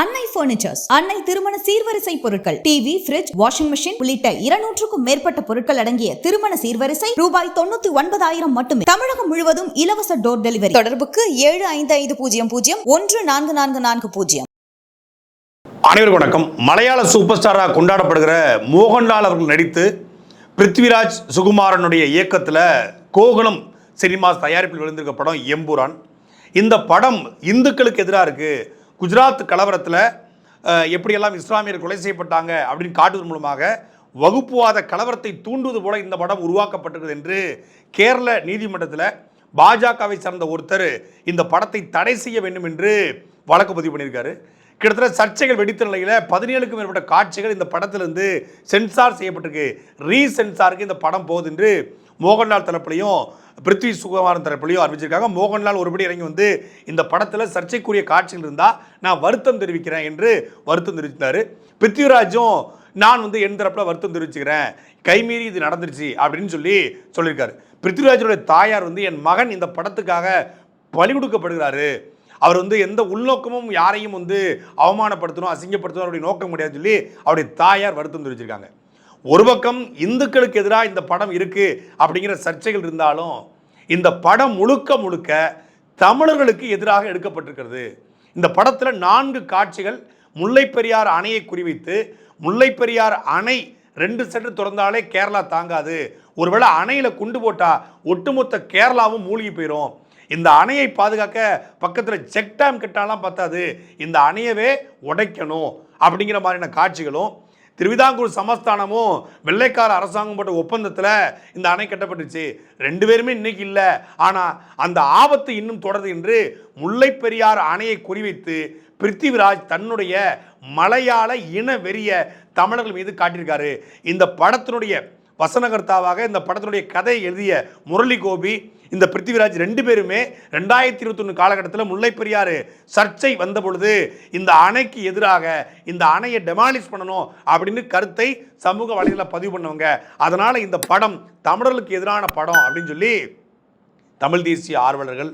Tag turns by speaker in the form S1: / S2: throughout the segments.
S1: அன்னை பர்னிச்சர்ஸ் அன்னை திருமண சீர்வரிசை பொருட்கள். டிவி ஃபிரிட்ஜ் வாஷிங் மிஷின் உள்ளிட்ட இருநூற்றுக்கும் மேற்பட்ட பொருட்கள் அடங்கிய திருமண சீர்வரிசை ரூபாய் தொண்ணூத்தி ஒன்பதாயிரம் மட்டுமே. தமிழகம் முழுவதும் இலவச டோர் டெலிவரி தொடர்புக்கு ஏழு ஐந்து ஐந்து பூஜ்ஜியம் பூஜ்ஜியம் ஒன்று நான்கு நான்கு நான்கு பூஜ்ஜியம்.
S2: அனைவருக்கும் வணக்கம். மலையாள சூப்பர் ஸ்டாராக கொண்டாடப்படுகிற மோகன்லால் அவர்கள் நடித்து பிருத்விராஜ் சுகுமாரனுடைய இயக்கத்தில் கோகுலம் சினிமாஸ் தயாரிப்பில் விழுந்திருக்க படம் எம்புரான். இந்த படம் இந்துக்களுக்கு எதிராக இருக்குது குஜராத் கலவரத்தில் எப்படியெல்லாம் இஸ்லாமியர் கொலை செய்யப்பட்டாங்க அப்படின்னு காட்டுவதன் மூலமாக வகுப்புவாத கலவரத்தை தூண்டுவது போல இந்த படம் உருவாக்கப்பட்டிருக்கிறது என்று கேரள நீதிமன்றத்தில் பாஜகவை சார்ந்த ஒருத்தர் இந்த படத்தை தடை செய்ய வேண்டும் என்று வழக்கு பதிவு பண்ணியிருக்காரு. கிட்டத்தட்ட சர்ச்சைகள் வெடித்த நிலையில் பதினேழுக்கும் மேற்பட்ட காட்சிகள் இந்த படத்திலிருந்து சென்சார் செய்யப்பட்டிருக்கு. ரீசென்சாருக்கு இந்த படம் போகுது என்று மோகன்லால் தரப்புலையும் பிருத்வி சுகுமாரன் தரப்புலையும் அறிவிச்சிருக்காங்க. மோகன்லால் ஒருபடி இறங்கி வந்து இந்த படத்தில் சர்ச்சைக்குரிய காட்சிகள் இருந்தால் நான் வருத்தம் தெரிவிக்கிறேன் என்று வருத்தம் தெரிவித்தார். பிருத்விராஜும் நான் வந்து என் தரப்பில் வருத்தம் தெரிவிச்சுக்கிறேன். கைமீறி இது நடந்துருச்சு அப்படின்னு சொல்லி சொல்லியிருக்காரு. பிருத்விராஜோட தாயார் வந்து என் மகன் இந்த படத்துக்காக பலி கொடுக்கப்படுகிறாரு. அவர் வந்து எந்த உள்நோக்கமும் யாரையும் வந்து அவமானப்படுத்தணும் அசிங்கப்படுத்தணும் அவருடைய நோக்கம் கிடையாது சொல்லி அவருடைய தாயார் வருத்தம் தெரிவிச்சிருக்காங்க. ஒரு பக்கம் இந்துக்களுக்கு எதிராக இந்த படம் இருக்குது அப்படிங்கிற சர்ச்சைகள் இருந்தாலும் இந்த படம் முழுக்க முழுக்க தமிழர்களுக்கு எதிராக எடுக்கப்பட்டிருக்கிறது. இந்த படத்தில் நான்கு காட்சிகள் முல்லை பெரியார் அணையை குறிவைத்து முல்லை பெரியார் அணை ரெண்டு செட்டு திறந்தாலே கேரளா தாங்காது. ஒருவேளை அணையில் குண்டு போட்டால் ஒட்டுமொத்த கேரளாவும் மூழ்கி போயிடும் இந்த அணையை பாதுகாக்க பக்கத்தில் செக் டேம் கட்டாலாம் பத்தாது. இந்த அணையவே உடைக்கணும். அப்படிங்கிற மாதிரியான காட்சிகளும் திருவிதாங்கூர் சமஸ்தானமும் வெள்ளைக்கார அரசாங்கம் போட்ட ஒப்பந்தத்தில் இந்த அணை கட்டப்பட்டுச்சு. ரெண்டு பேருமே இன்னைக்கு இல்லை. ஆனால் அந்த ஆபத்து இன்னும் தொடருது என்று முல்லைப்பெரியார் அணையை குறிவைத்து பிருத்திவிராஜ் தன்னுடைய மலையாள இன வெறிய தமிழர்கள் மீது காட்டியிருக்காரு. இந்த படத்தினுடைய வசனகர்த்தாவாக இந்த படத்தினுடைய கதை எழுதிய முரளி கோபி இந்த பிருத்திவிராஜ் ரெண்டு பேருமே ரெண்டாயிரத்தி இருபத்தொன்று காலகட்டத்தில் முல்லை பெரியாறு சர்ச்சை வந்த பொழுது இந்த அணைக்கு எதிராக இந்த அணையை டெமாலிஷ் பண்ணணும் அப்படின்னு கருத்தை சமூக வலைதள பதிவு பண்ணவங்க. அதனால் இந்த படம் தமிழர்களுக்கு எதிரான படம் அப்படின்னு சொல்லி தமிழ் தேசிய ஆர்வலர்கள்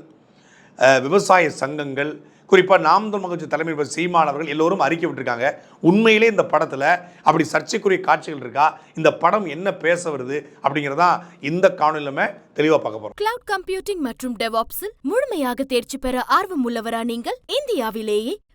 S2: விவசாய சங்கங்கள் குறிப்பாக நாம் தமிழ் தலைமை சீமான் அவர்கள் எல்லோரும் அறிக்கை விட்டுருக்காங்க. உண்மையிலே இந்த படத்தில் அப்படி சர்ச்சைக்குரிய காட்சிகள் இருக்கா? இந்த படம் என்ன பேச வருது? அப்படிங்கிறதா இந்த காணொலியுமே தெளிவாக பார்க்க போகிறோம்
S3: கிளவுட் கம்ப்யூட்டிங் மற்றும் டெவாப்ஸில் முழுமையாக தேர்ச்சி பெற ஆர்வம் உள்ளவரா நீங்கள்? இந்தியாவிலேயே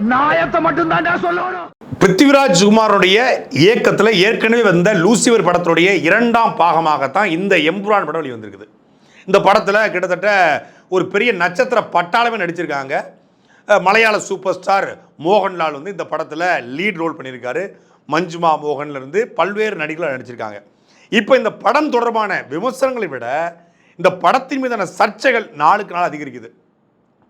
S4: நாயத்தை மட்டும் தான் சொல்லணும்.
S2: பிருத்திவிராஜ் குமாருடைய இயக்கத்தில் ஏற்கனவே வந்த லூசிவர் படத்துடைய இரண்டாம் பாகமாகத்தான் இந்த எம்புரான் படம் வெளி வந்திருக்குது இந்த படத்தில் கிட்டத்தட்ட ஒரு பெரிய நட்சத்திர பட்டாளமே நடிச்சிருக்காங்க. மலையாள சூப்பர் ஸ்டார் மோகன்லால் வந்து இந்த படத்தில் லீட் ரோல் பண்ணியிருக்காரு. மஞ்சுமா மோகன்ல இருந்து பல்வேறு நடிகர்கள் நடிச்சிருக்காங்க. இப்போ இந்த படம் தொடர்பான விமர்சனங்களை விட இந்த படத்தின் மீதான சர்ச்சைகள் நாளுக்கு நாள் அதிகரிக்குது.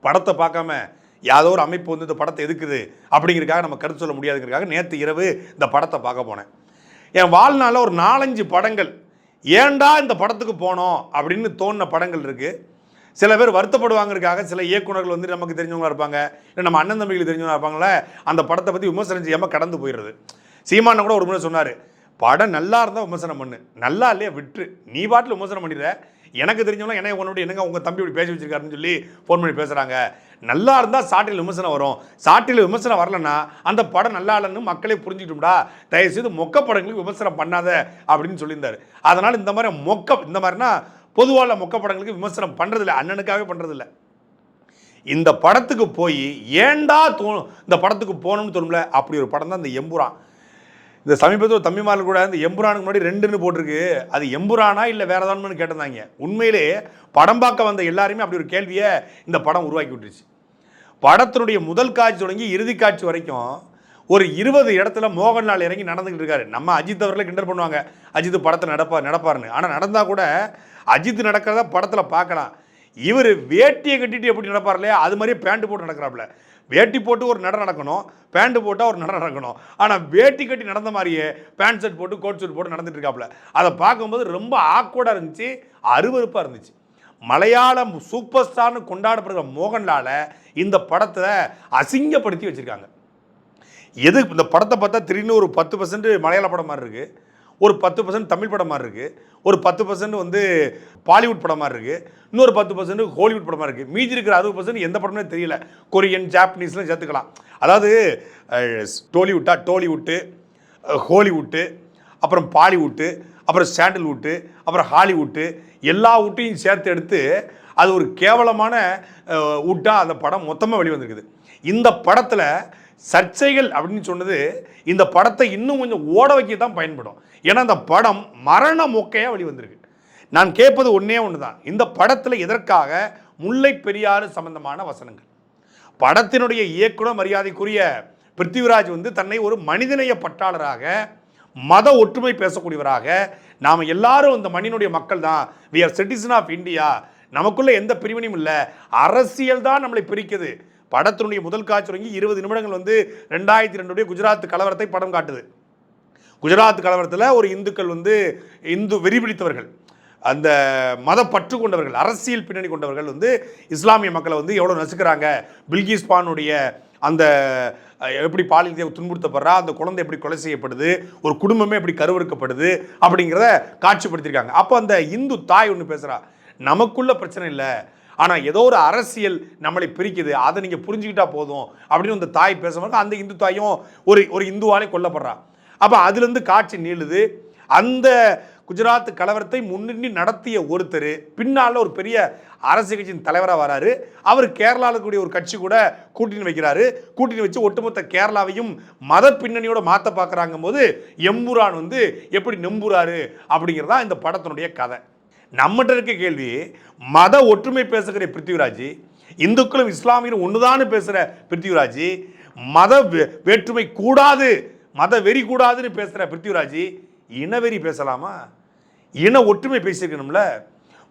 S2: படத்தை பார்க்காம யாதோ ஒரு அமைப்பு வந்து இந்த படத்தை எதுக்குது அப்படிங்கிறக்காக நம்ம கருத்து சொல்ல முடியாதுங்கிறக்காக நேற்று இரவு இந்த படத்தை பார்க்க போனேன். என் வாழ்நாளில் ஒரு நாலஞ்சு படங்கள் ஏன்டா இந்த படத்துக்கு போனோம் அப்படின்னு தோணின படங்கள் இருக்குது சில பேர் வருத்தப்படுவாங்கிறதுக்காக சில இயக்குனர்கள் வந்து நமக்கு தெரிஞ்சவங்களா இருப்பாங்க இல்லை நம்ம அண்ணன் தம்பிகளுக்கு தெரிஞ்சவங்களா இருப்பாங்களே அந்த படத்தை பற்றி விமர்சனம் செய்யாமல் கடந்து போயிடுறது. சீமானை கூட ஒரு முறை சொன்னார் படம் நல்லா இருந்தால் விமர்சனம் பண்ணு நல்லா இல்லையா விட்டுரு நீ பாட்டில் விமர்சனம் பண்ணிடுற எனக்கு தெரிஞ்சவங்க என்ன உன்னோட என்னங்க உங்கள் தம்பி இப்படி பேசி வச்சிருக்காருன்னு சொல்லி ஃபோன் பண்ணி பேசுகிறாங்க நல்லா இருந்தால் சாட்டில் விமர்சனம் வரும். சாட்டில் விமர்சனம் வரலன்னா அந்த படம் நல்லா இல்லைன்னு மக்களே புரிஞ்சுக்கிட்டோம்டா. தயவுசெய்து மொக்க படங்களுக்கு விமர்சனம் பண்ணாத அப்படின்னு சொல்லியிருந்தார். அதனால் இந்த மாதிரி மொக்க இந்த மாதிரினா பொதுவான மொக்க படங்களுக்கு விமர்சனம் பண்ணுறதில்ல அண்ணனுக்காகவே பண்ணுறதில்ல இந்த படத்துக்கு போய் ஏன்டா தோணும் இந்த படத்துக்கு போகணும்னு தோணும்ல? அப்படி ஒரு படம் தான் இந்த எம்புரான். இந்த சமீபத்தில் ஒரு தம்பிமார்கள் கூட இந்த எம்புரானுக்கு முன்னாடி ரெண்டுன்னு போட்டிருக்கு. அது எம்புரானா இல்லை வேறு ஏதானு கேட்டிருந்தாங்க. உண்மையிலே படம் பார்க்க வந்த எல்லாருமே அப்படி ஒரு கேள்வியை இந்த படம் உருவாக்கி விட்டுருச்சு. படத்தினுடைய முதல் காட்சி தொடங்கி இறுதி காட்சி வரைக்கும் ஒரு இருபது இடத்துல மோகன்லால் இறங்கி நடந்துக்கிட்டு இருக்காரு. நம்ம அஜித் அவர்களை கிண்டல் பண்ணுவாங்க. அஜித் படத்தில் நடப்பார் நடப்பாருன்னு. ஆனால் நடந்தால் கூட அஜித் நடக்கிறத படத்தில் பார்க்கலாம். இவர் வேட்டியை கட்டிட்டு எப்படி நடப்பார் இல்லையா? அது மாதிரியே பேண்ட் போட்டு நடக்கிறாப்புல. வேட்டி போட்டு ஒரு நட நடக்கணும். பேண்ட் போட்டால் ஒரு நட நடக்கணும். ஆனால் வேட்டி கட்டி நடந்த மாதிரியே பேண்ட் ஷர்ட் போட்டு கோட் ஷர்ட் போட்டு நடந்துட்டு இருக்காப்புல. அதை பார்க்கும்போது ரொம்ப ஆக்வர்டாக இருந்துச்சு. அருவருப்பாக இருந்துச்சு. மலையாளம் சூப்பர் ஸ்டார்னு கொண்டாடப்படுகிற மோகன்லாலை இந்த படத்தை அசிங்கப்படுத்தி வச்சுருக்காங்க. எது இந்த படத்தை பார்த்தா திடீர்னு ஒரு பத்து பர்சன்ட் மலையாள படம் மாதிரி இருக்குது ஒரு பத்து பர்சன்ட் தமிழ் படம் மாதிரி இருக்குது ஒரு பத்து பர்சன்ட் வந்து பாலிவுட் படம் மாதிரி இருக்குது இன்னொரு பத்து பர்சன்ட் ஹாலிவுட் படமாக இருக்குது மீதி இருக்கிற அறுபது பர்சன்ட் எந்த படமே தெரியல. கொரியன் ஜாப்பனீஸ்லாம் சேர்த்துக்கலாம். அதாவது டோலிவுட்டா டோலிவுட்டு ஹாலிவுட்டு அப்புறம் பாலிவுட்டு அப்புறம் சாண்டல்வுட்டு அப்புறம் ஹாலிவுட்டு எல்லா வுட்டையும் சேர்த்து எடுத்து அது ஒரு கேவலமான வுட்டாக அந்த படம் மொத்தமாக வெளிவந்திருக்குது இந்த படத்தில் சர்ச்சைகள் அப்படின்னு சொன்னது இந்த படத்தை இன்னும் கொஞ்சம் ஓட வைக்க தான் பயன்படும். ஏன்னா அந்த படம் மரண மொக்கையாக வெளிவந்திருக்கு நான் கேட்பது ஒன்றே ஒன்று தான் இந்த படத்தில் எதற்காக? முல்லை பெரியாறு சம்பந்தமான வசனங்கள். படத்தினுடைய இயக்குனர் மரியாதைக்குரிய பிருத்திவிராஜ் வந்து தன்னை ஒரு மனிதநேய பட்டாளராக மத ஒற்றுமை பேசக்கூடியவராக நாம் எல்லாரும் இந்த மண்ணினுடைய மக்கள் தான் we are citizen of India நமக்குள்ளே எந்த பிரிவினையும் இல்லை. அரசியல் தான் நம்மளை பிரிக்குது. படத்தினுடைய முதல் காட்சி தொடங்கி இருபது நிமிடங்கள் வந்து ரெண்டாயிரத்தி ரெண்டுடைய குஜராத் கலவரத்தை படம் காட்டுது. குஜராத் கலவரத்தில் ஒரு இந்துக்கள் வந்து இந்து வெறிபிடித்தவர்கள் அந்த மத பற்று கொண்டவர்கள் அரசியல் பின்னணி கொண்டவர்கள் வந்து இஸ்லாமிய மக்களை வந்து எவ்வளோ நசுக்கிறாங்க. பில்கிஸ் பானுடைய அந்த எப்படி பாலியல் துன்புறுத்தப்படுறா அந்த குழந்தை எப்படி கொலை செய்யப்படுது ஒரு குடும்பமே எப்படி கருவறுக்கப்படுது அப்படிங்கிறத காட்சிப்படுத்தியிருக்காங்க. அப்போ அந்த இந்து தாய் ஒன்று பேசுகிறா நமக்குள்ள பிரச்சனை இல்லை. ஆனால் ஏதோ ஒரு அரசியல் நம்மளை பிரிக்குது. அதை நீங்கள் புரிஞ்சுக்கிட்டா போதும். அப்படின்னு அந்த தாய் பேசும்போது அந்த இந்து தாயும் ஒரு ஒரு இந்துவாலே கொல்லப்படுறா. அப்போ அதுலேருந்து காட்சி நீளுது. அந்த குஜராத் கலவரத்தை முன்னின்று நடத்திய ஒருத்தர் பின்னால் ஒரு பெரிய அரசியல் கட்சியின் தலைவராக வராரு. அவர் கேரளாவில் கூடிய ஒரு கட்சி கூட கூட்டணி வைக்கிறாரு. கூட்டணி வச்சு ஒட்டுமொத்த கேரளாவையும் மத பின்னணியோட மாற்ற பார்க்குறாங்க போது எம்புரான் வந்து எப்படி நம்புறாரு அப்படிங்கிறதா இந்த படத்தினுடைய கதை. நம்மகிட்ட இருக்க கேள்வி மத ஒற்றுமை பேசுகிற பிருத்திவிராஜ் இந்துக்களும் இஸ்லாமியரும் ஒன்றுதான்னு பேசுகிற பிருத்திவிராஜ் மத வே- வேற்றுமை கூடாது மத வெறி கூடாதுன்னு பேசுகிற பிருத்திவிராஜ் இனவெறி பேசலாமா? இன ஒற்றுமை பேசியிருக்கணும்ல?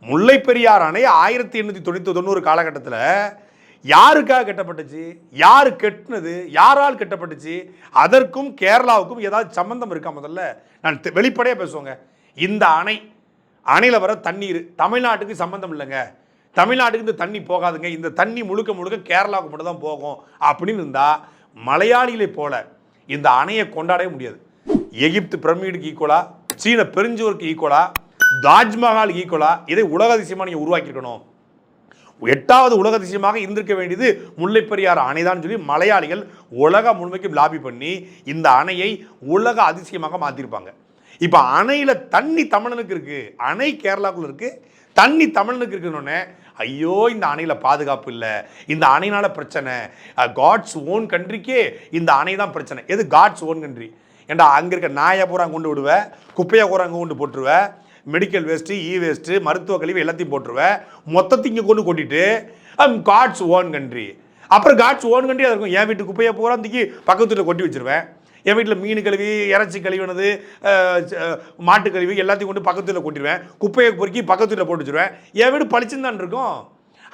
S2: முல்லை பெரியார் அணை ஆயிரத்தி எண்ணூற்றி தொண்ணூற்றி தொண்ணூறு காலகட்டத்தில் யாருக்காக கட்டப்பட்டுச்சு? யார் கெட்டினது? யாரால் கட்டப்பட்டுச்சு? அதற்கும் கேரளாவுக்கும் ஏதாவது சம்மந்தம் இருக்கா முதல்ல? நான் வெளிப்படையாக பேசுவோங்க. இந்த அணை அணையில் வர தண்ணீர் தமிழ்நாட்டுக்கு சம்மந்தம் இல்லைங்க. தமிழ்நாட்டுக்கு இந்த தண்ணி போகாதுங்க. இந்த தண்ணி முழுக்க முழுக்க கேரளாவுக்கு மட்டும் தான் போகும். அப்படின்னு இருந்தால் மலையாளிகளை போல இந்த அணையை கொண்டாடவே முடியாது. எகிப்து பிரமிடுக்கு ஈக்குவலா சீன பெருஞ்சுவருக்கு ஈக்குவலா தாஜ்மஹால் ஈக்குவலா இதை உலக அதிசயமாக நீங்கள் உருவாக்கியிருக்கணும். எட்டாவது உலக அதிசயமாக இருந்திருக்க வேண்டியது முல்லை பெரியார் அணைதான் சொல்லி மலையாளிகள் உலக முழுமைக்கும் லாபி பண்ணி இந்த அணையை உலக அதிசயமாக மாற்றிருப்பாங்க இப்போ அணையில் தண்ணி தமிழனுக்கு இருக்குது அணை கேரளாக்குள்ள இருக்குது தண்ணி தமிழனுக்கு இருக்குன்னொன்னே ஐயோ இந்த அணையில் பாதுகாப்பு இல்லை. இந்த அணையினால் பிரச்சனை. காட்ஸ் ஓன் கண்ட்ரிக்கே இந்த அணை தான் பிரச்சனை. எது? காட்ஸ் ஓன் கண்ட்ரி ஏண்டா அங்கே இருக்க நாயை பூரா கொண்டு விடுவேன் குப்பையை பூரா அங்கே கொண்டு போட்டுருவேன் மெடிக்கல் வேஸ்ட்டு இ வேஸ்ட்டு மருத்துவ கழிவு எல்லாத்தையும் போட்டுருவேன் மொத்தத்தையும் இங்கே கொண்டு கொட்டிட்டு காட்ஸ் ஓன் கண்ட்ரி அப்புறம் காட்ஸ் ஓன் கண்ட்ரி அது இருக்கும். என் வீட்டு குப்பையை பூரா தூக்கி பக்கத்து வீட்டில் கொட்டி வச்சிருவேன். என் வீட்டில் மீன் கழுவி இறைச்சி கழுவினது மாட்டு கழுவி எல்லாத்தையும் கொண்டு பக்கத்து வீட்டில் கொட்டிடுவேன் குப்பையை பொறுக்கி பக்கத்து வீட்டில் போட்டு வச்சுருவேன். என் வீடு பளிச்சுன்னு தான் இருக்கும்.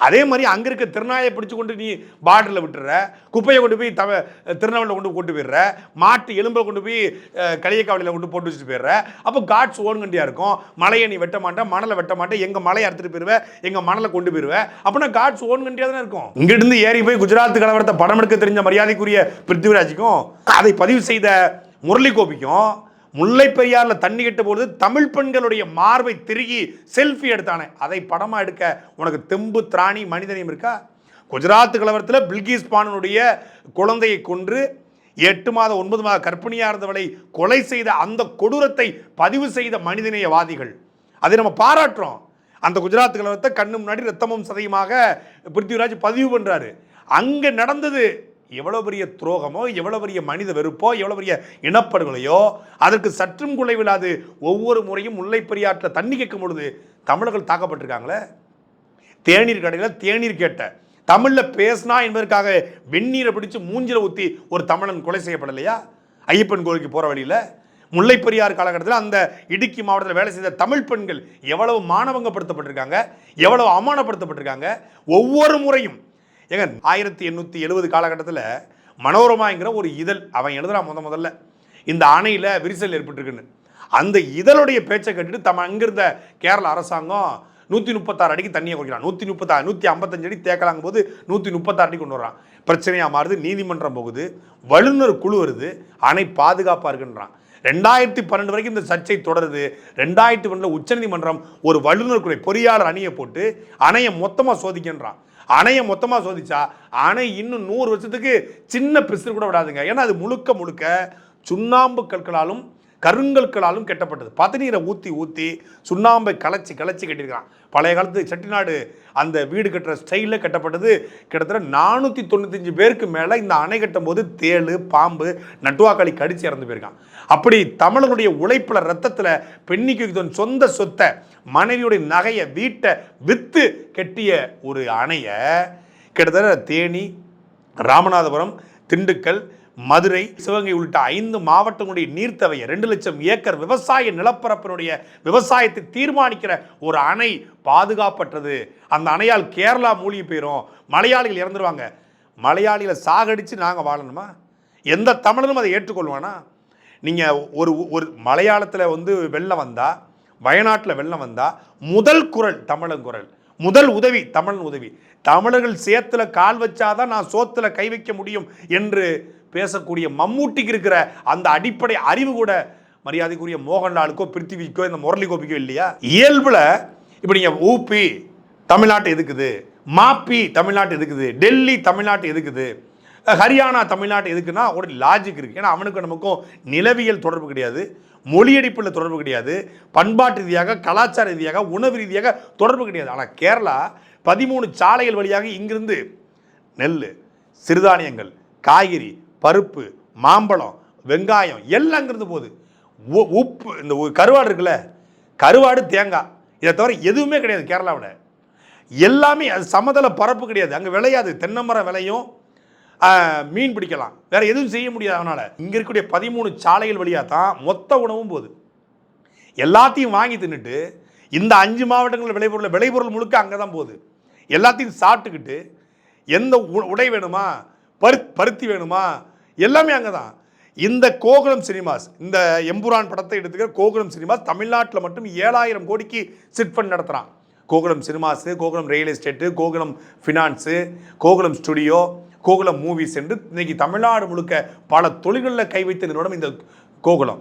S2: அதே மாதிரி அங்கே இருக்க திருநாயை பிடிச்சி கொண்டு நீ பார்டரில் விட்டுற குப்பையை கொண்டு போய் தவ திருநெல்வேலியில் கொண்டு கொண்டு போயிடுற மாட்டு எலும்பை கொண்டு போய் அஹ், களியக்காவலியில் கொண்டு போட்டு வச்சுட்டு போயிடுற. அப்போ காட்ஸ் ஓன்கண்டியாக இருக்கும். மலையை நீ வெட்ட மாட்டேன் மணலை வெட்ட மாட்டேன் எங்கள் மலையை அறுத்துட்டு போயிடுவேன் எங்கள் மணலை கொண்டு போயிடுவேன் அப்படின்னா காட்ஸ் ஓன்கண்டியாக தானே இருக்கும். இங்கிருந்து ஏறி போய் குஜராத் கலவரத்தை படம் எடுக்க தெரிஞ்ச மரியாதைக்குரிய பிருத்திவிராஜுக்கும் அதை பதிவு செய்த முரளி கோபிக்கும் முல்லை தண்ணி கட்ட பொழுது தமிழ் பெண்களுடைய மார்பை திருகி செல்ஃபி எடுத்தானே. அதை படமாக எடுக்க உனக்கு தெம்பு திராணி மனிதனையும் இருக்கா? குஜராத் கலவரத்தில் பில்கிஸ் பானுடைய குழந்தையை கொன்று எட்டு மாத ஒன்பது மாத கற்பிணியாக இருந்தவளை கொலை செய்த அந்த கொடூரத்தை பதிவு செய்த மனிதநேயவாதிகள். அதை நம்ம பாராட்டுறோம். அந்த குஜராத் கலவரத்தை கண்ணு முன்னாடி ரத்தமும் சதையுமாக பிருத்திவிராஜ் பதிவு பண்ணுறாரு அங்கே நடந்தது எவ்வளோ பெரிய துரோகமோ எவ்வளோ பெரிய மனித வெறுப்போ எவ்வளோ பெரிய இனப்படுகொலையோ அதற்கு சற்றும் குலைவில்லாது ஒவ்வொரு முறையும் முல்லை பெரியாற்றில் தண்ணி கேட்கும் பொழுது தமிழர்கள் தாக்கப்பட்டிருக்காங்களே? தேநீர் கடையில் தேநீர் கேட்ட தமிழில் பேசினா என்பதற்காக வெந்நீரை பிடிச்சு மூஞ்சில் ஊற்றி ஒரு தமிழன் கொலை செய்யப்படலையா? ஐயப்பன் கோயிலுக்கு போகிற வழியில்? முல்லை பெரியார் காலகட்டத்தில் அந்த இடுக்கி மாவட்டத்தில் வேலை செய்த தமிழ் பெண்கள் எவ்வளவு மானவங்கப்படுத்தப்பட்டிருக்காங்க எவ்வளவு அவமானப்படுத்தப்பட்டிருக்காங்க? ஒவ்வொரு முறையும் ஏங்க ஆயிரத்தி எண்ணூற்றி எழுபது காலகட்டத்தில் மனோரமாங்கிற ஒரு இதழ் அவன் எழுதுறான் முத முதல்ல. இந்த அணையில் விரிசல் ஏற்பட்டிருக்குன்னு. அந்த இதழுடைய பேச்சை கேட்டுட்டு தம் அங்கிருந்த கேரள அரசாங்கம் நூற்றி முப்பத்தாறு அடிக்கு தண்ணியை குறைக்கிறான் நூற்றி முப்பத்தாறு நூற்றி ஐம்பத்தஞ்சு அடி தேக்கலாங்கும் போது நூற்றி முப்பத்தாறு அடி கொண்டு வர்றான். பிரச்சனையாக மாறுது நீதிமன்றம் போகுது வல்லுநர் குழு வருது அணை பாதுகாப்பாக இருக்குன்றான். ரெண்டாயிரத்தி பன்னெண்டு வரைக்கும் இந்த சர்ச்சை தொடருது. ரெண்டாயிரத்தி பன்னெண்டில் உச்சநீதிமன்றம் ஒரு வல்லுநர் குழு பொறியாளர் அணியை போட்டு அணையை மொத்தமாக சோதிக்கின்றான். அணையை மொத்தமாக சோதிச்சா அணை இன்னும் நூறு வருஷத்துக்கு சின்ன பிசுறு கூட விடாதுங்க. ஏன்னா அது முழுக்க முழுக்க சுண்ணாம்பு கற்களாலும் கருங்கற்களாலும் கெட்டப்பட்டது. பதநீரை ஊற்றி ஊற்றி சுண்ணாம்பை கலைச்சி கலைச்சி கட்டியிருக்கிறான். பழைய காலத்து செட்டிநாடு அந்த வீடு கட்டுற ஸ்டைலில் கட்டப்பட்டது. கிட்டத்தட்ட நானூற்றி தொண்ணூத்தஞ்சு பேருக்கு மேலே இந்த அணை கட்டும் போது தேள் பாம்பு நட்டுவாக்காளி கடிச்சு இறந்து போயிருக்கான். அப்படி தமிழனுடைய உழைப்பில் ரத்தத்தில் பெண்ணிக்கு சொந்த சொத்தை மனைவியுடைய நகையை வீட்டை விற்று கட்டிய ஒரு அணையை கிட்டத்தட்ட தேனி ராமநாதபுரம் திண்டுக்கல் மதுரை சிவகங்கை உள்ளிட்ட ஐந்து மாவட்டங்களுடைய நீர்த்தவையை ரெண்டு லட்சம் ஏக்கர் விவசாய நிலப்பரப்பினுடைய விவசாயத்தை தீர்மானிக்கிற ஒரு அணை பாதுகாப்பற்றது. அந்த அணையால் கேரளா மூழ்கி போயிடும் மலையாளிகள் இறந்துருவாங்க. மலையாளிகளை சாகடிச்சு நாங்கள் வாழணுமா? எந்த தமிழனும் அதை ஏற்றுக்கொள்வானா? நீங்கள் ஒரு ஒரு மலையாளத்தில் வந்து வெள்ளம் வந்தால் வயநாட்டில் வெள்ளம் வந்தால் முதல் குரல் தமிழன் குரல். முதல் உதவி தமிழன் உதவி. தமிழர்கள் சேத்துல கால் வச்சாதான் நான் சோத்துல கை வைக்க முடியும் என்று பேசக்கூடிய மம்மூட்டிக்கு இருக்கிற அந்த அடிப்படை அறிவு கூட மரியாதைக்குரிய மோகன்லாலுக்கோ பிருத்திவிக்கோ இந்த முரளி கோபிக்கோ இல்லையா? இயல்புல இப்போ நீங்க ஊபி தமிழ்நாட்டு எதுக்குது? மாப்பி தமிழ்நாட்டு எதுக்குது? டெல்லி தமிழ்நாட்டு எதுக்குது? ஹரியானா தமிழ்நாட்டு எதுக்குன்னா ஒரு லாஜிக் இருக்கு. ஏன்னா அவனுக்கும் நமக்கும் நிலவியல் தொடர்பு கிடையாது. மொழியடிப்பில் தொடர்பு கிடையாது பண்பாட்டு ரீதியாக கலாச்சார ரீதியாக உணவு ரீதியாக தொடர்பு கிடையாது. ஆனால் கேரளா பதிமூணு சாலைகள் வழியாக இங்கிருந்து நெல் சிறுதானியங்கள் காய்கறி பருப்பு மாம்பழம் வெங்காயம் எல்லாம் இங்கிருந்து போகுது. உ- உப்பு இந்த கருவாடு இருக்குல்ல கருவாடு தேங்காய் இதை தவிர எதுவுமே கிடையாது கேரளாவில். எல்லாமே அது சமதள பரப்பு கிடையாது. அங்கே விளையாது. தென்னை மரம் விளையும் மீன் பிடிக்கலாம். வேறு எதுவும் செய்ய முடியாது அவனால். இங்கே இருக்கக்கூடிய பதிமூணு சாலைகள் வழியாக தான் மொத்த உணவும் போகுது. எல்லாத்தையும் வாங்கி தின்னுட்டு இந்த அஞ்சு மாவட்டங்களில் விளைபொருள் விளைபொருள் முழுக்க அங்கே தான் போகுது. எல்லாத்தையும் சாப்பிட்டுக்கிட்டு எந்த உ- உடை வேணுமா பரு பருத்தி வேணுமா எல்லாமே அங்கே தான் இந்த கோகுலம் சினிமாஸ் இந்த எம்புரான் படத்தை எடுத்துக்கிற கோகுலம் சினிமாஸ் தமிழ்நாட்டில் மட்டும் ஏழாயிரம் கோடிக்கு chit fund நடத்துகிறான் Gokulam cinemas Gokulam real estate Gokulam finance Gokulam studio Gokulam movies என்று இன்னைக்கு தமிழ்நாடு முழுக்க பல தொழில்களில் கை வைத்த நிறுவனம் இந்த கோகுலம்.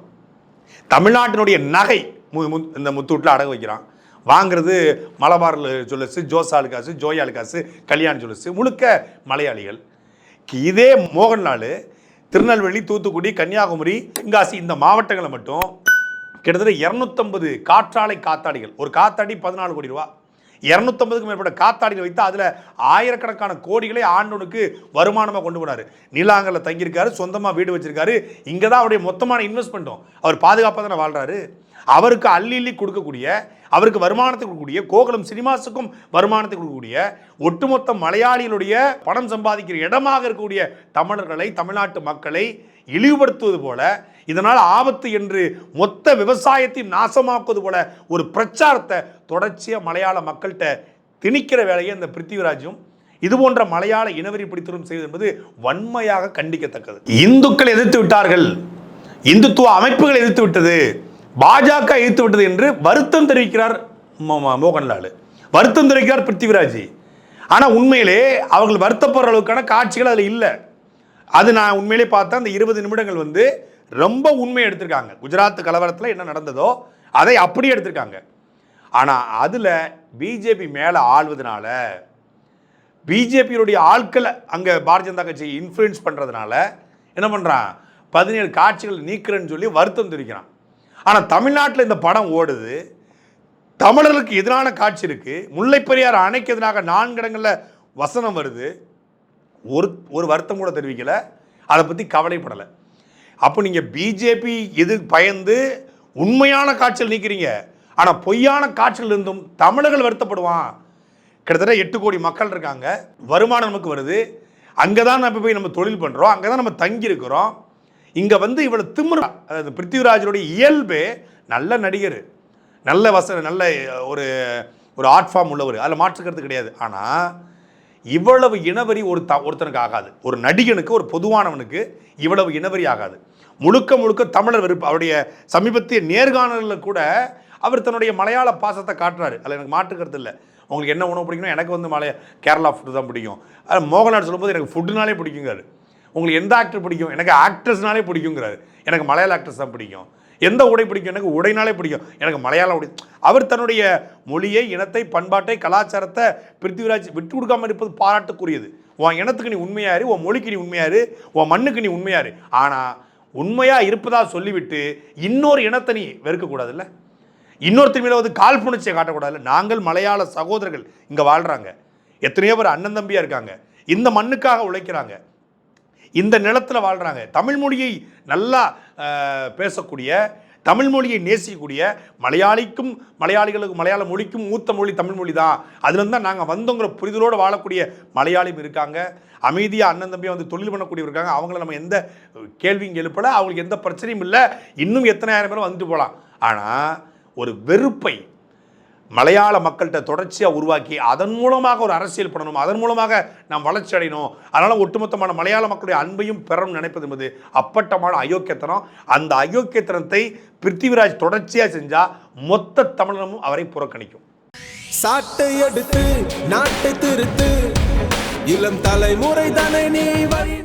S2: தமிழ்நாட்டினுடைய நகை மு- இந்த முத்தூட்டில் அடகு வைக்கிறான். வாங்குறது மலபார் ஜுவல்லர்ஸு ஜோசாலு காசு ஜோயாலு காசு கல்யாண் ஜுவல்லர்ஸு முழுக்க மலையாளிகள். இதே மோகன்லால் திருநெல்வேலி தூத்துக்குடி கன்னியாகுமரி தென்காசி இந்த மாவட்டங்களை மட்டும் கிட்டத்தட்ட இரநூத்தம்பது காற்றாலை காத்தாடிகள். ஒரு காத்தாடி பதினாலு கோடி ரூபா. இரநூத்தம்பதுக்கும் மேற்பட்ட காத்தாடிகள் வைத்து அதில் ஆயிரக்கணக்கான கோடிகளை ஆண்டோனுக்கு வருமானமாக கொண்டு போனார். நீலாங்கல்ல தங்கியிருக்காரு சொந்தமாக வீடு வச்சிருக்காரு. இங்கே தான் அவருடைய மொத்தமான இன்வெஸ்ட்மெண்ட்டும். அவர் பாதுகாப்பாக தானே வாழ்கிறாரு அவருக்கு அள்ளி அள்ளி கொடுக்கக்கூடிய அவருக்கு வருமானத்தை கொடுக்கக்கூடிய கோகுலம் சினிமாஸுக்கும் வருமானத்தை கொடுக்கக்கூடிய ஒட்டுமொத்த மலையாளிகளுடைய பணம் சம்பாதிக்கிற இடமாக இருக்கக்கூடிய தமிழர்களை தமிழ்நாட்டு மக்களை இழிவுபடுத்துவது போல இதனால் ஆபத்து என்று மொத்த விவசாயத்தை நாசமாக்குவது போல ஒரு பிரச்சாரத்தை தொடர்ச்சியாக மலையாள மக்கள்கிட்ட திணிக்கிற வேலையை இந்த பிருத்திவிராஜும் இது போன்ற மலையாள இனவெறி பிடித்தரும் செய்வது என்பது வன்மையாக கண்டிக்கத்தக்கது. இந்துக்கள் எதிர்த்து விட்டார்கள். இந்துத்துவ அமைப்புகள் எதிர்த்து விட்டது. பாஜக எதிர்த்து விட்டது என்று வருத்தம் தெரிவிக்கிறார் மோ- மோகன்லால். வருத்தம் தெரிவிக்கிறார் பிருத்திவிராஜ். ஆனால் உண்மையிலே அவர்கள் வருத்தப்படுற அளவுக்கான காட்சிகள் அதில் இல்லை. அது நான் உண்மையிலே பார்த்தா அந்த இருபது நிமிடங்கள் வந்து ரொம்ப உண்மை எடுத்திருக்காங்க. குஜராத் கலவரத்தில் என்ன நடந்ததோ அதை அப்படியே எடுத்திருக்காங்க. ஆனால் அதில் பிஜேபி மேலே ஆள்வதனால பிஜேபியுடைய ஆட்களை அங்கே பாரதிய ஜனதா கட்சியை இன்ஃப்ளூயன்ஸ் பண்ணுறதுனால என்ன பண்ணுறான் பதினேழு காட்சிகள் நீக்கிறேன்னு சொல்லி வருத்தம் தெரிவிக்கிறான். ஆனால் தமிழ்நாட்டில் இந்த படம் ஓடுது. தமிழர்களுக்கு எதிரான காட்சி இருக்குது முல்லைப்பெரியார் அணைக்கு எதிராக நான்கு இடங்களில் வசனம் வருது. ஒரு ஒரு வருத்தம் கூட தெரிவிக்கலை. அதை பற்றி கவலைப்படலை. அப்போ நீங்கள் பிஜேபி எது பயந்து உண்மையான காய்ச்சல் நீக்கிறீங்க. ஆனால் பொய்யான காய்ச்சல் இருந்தும் தமிழர்கள் வருத்தப்படுவான். கிட்டத்தட்ட எட்டு கோடி மக்கள் இருக்காங்க. வருமானம் நமக்கு வருது. அங்கே தான் நம்ம போய் நம்ம தொழில் பண்ணுறோம் அங்கே தான் நம்ம தங்கி இருக்கிறோம் இங்கே வந்து இவ்வளோ திமிரு. அதாவது பிருத்திவிராஜனுடைய இயல்பு நல்ல நடிகர். நல்ல வச நல்ல ஒரு ஒரு ஆர்ட் ஃபார்ம் உள்ளவர். அதில் மாற்றுக்கிறது கிடையாது. ஆனால் இவ்வளவு இனவரி ஒரு த ஒருத்தனுக்கு ஆகாது. ஒரு நடிகனுக்கு ஒரு பொதுவானவனுக்கு இவ்வளவு இனவரி ஆகாது. முழுக்க முழுக்க தமிழர் வெறுப்பு அவருடைய சமீபத்திய நேர்காணலில் கூட அவர் தன்னுடைய மலையாள பாசத்தை காட்டுறாரு. அதில் எனக்கு மாற்றுக்கிறது இல்லை. உங்களுக்கு என்ன உணவு பிடிக்கணும் எனக்கு வந்து மலைய கேரளா ஃபுட்டு தான் பிடிக்கும். அது மோகன்லால் சொல்லும்போது எனக்கு ஃபுட்டுனாலே பிடிக்குங்கிறாரு. உங்களுக்கு எந்த ஆக்டர் பிடிக்கும்? எனக்கு ஆக்ட்ரஸ்னாலே பிடிக்குங்கிறாரு. எனக்கு மலையாள ஆக்ட்ரஸ் தான் பிடிக்கும். எந்த உடை பிடிக்கும்? எனக்கு உடைனாலே பிடிக்கும். எனக்கு மலையாளம் உடை. அவர் தன்னுடைய மொழியை இனத்தை பண்பாட்டை கலாச்சாரத்தை பிருத்திவிராஜ் விட்டு கொடுக்காமல் இருப்பது பாராட்டுக்குரியது. உன் இனத்துக்கு நீ உண்மையாரு உன் மொழிக்கு நீ உண்மையாரு உன் மண்ணுக்கு நீ உண்மையாரு. ஆனால் உண்மையாக இருப்பதா சொல்லிவிட்டு இன்னொரு இனத்தை நீ வெறுக்கக்கூடாதுல்ல? இன்னொருத்தர் மேலே வந்து காழ்ப்புணர்ச்சியை காட்டக்கூடாதுல்ல? நாங்கள் மலையாள சகோதரர்கள் இங்கே வாழ்கிறாங்க எத்தனையோ பேர் அண்ணன் தம்பியாக இருக்காங்க. இந்த மண்ணுக்காக உழைக்கிறாங்க. இந்த நிலத்தில் வாழ்கிறாங்க தமிழ் மொழியை நல்லா பேசக்கூடிய தமிழ் மொழியை நேசிக்கக்கூடிய மலையாளிக்கும் மலையாளிகளுக்கு மலையாள மொழிக்கும் மூத்த மொழி தமிழ் மொழி தான். அதுலேருந்து தான் நாங்கள் வந்தோங்கிற புரிதலோடு வாழக்கூடிய மலையாளியும் இருக்காங்க. அமைதியாக அண்ணன் தம்பியாக வந்து தொழில் பண்ணக்கூடியவர் இருக்காங்க. அவங்கள நம்ம எந்த கேள்வியும் எழுப்பலை. அவங்களுக்கு எந்த பிரச்சனையும் இல்லை. இன்னும் எத்தனாயிரம் பேரும் வந்துட்டு போகலாம். ஆனால் ஒரு வெறுப்பை மலையாள மக்கள்கிட்ட தொடர்ச்சியாக உருவாக்கி அதன் மூலமாக ஒரு அரசியல் பண்ணணும் அதன் மூலமாக நாம் வளர்ச்சி அடையணும். அதனால் ஒட்டுமொத்தமான மலையாள மக்களுடைய அன்பையும் பெறணும் நினைப்பது என்பது அப்பட்டமான அயோக்கியத்தனம். அந்த அயோக்கியத்தனத்தை பிருத்திவிராஜ் தொடர்ச்சியாக செஞ்சால் மொத்த தமிழனமும் அவரை புறக்கணிக்கும்.
S5: சாட்டை எடுத்து நாட்டை திருத்து. இளம் தலைமுறை தானே நீ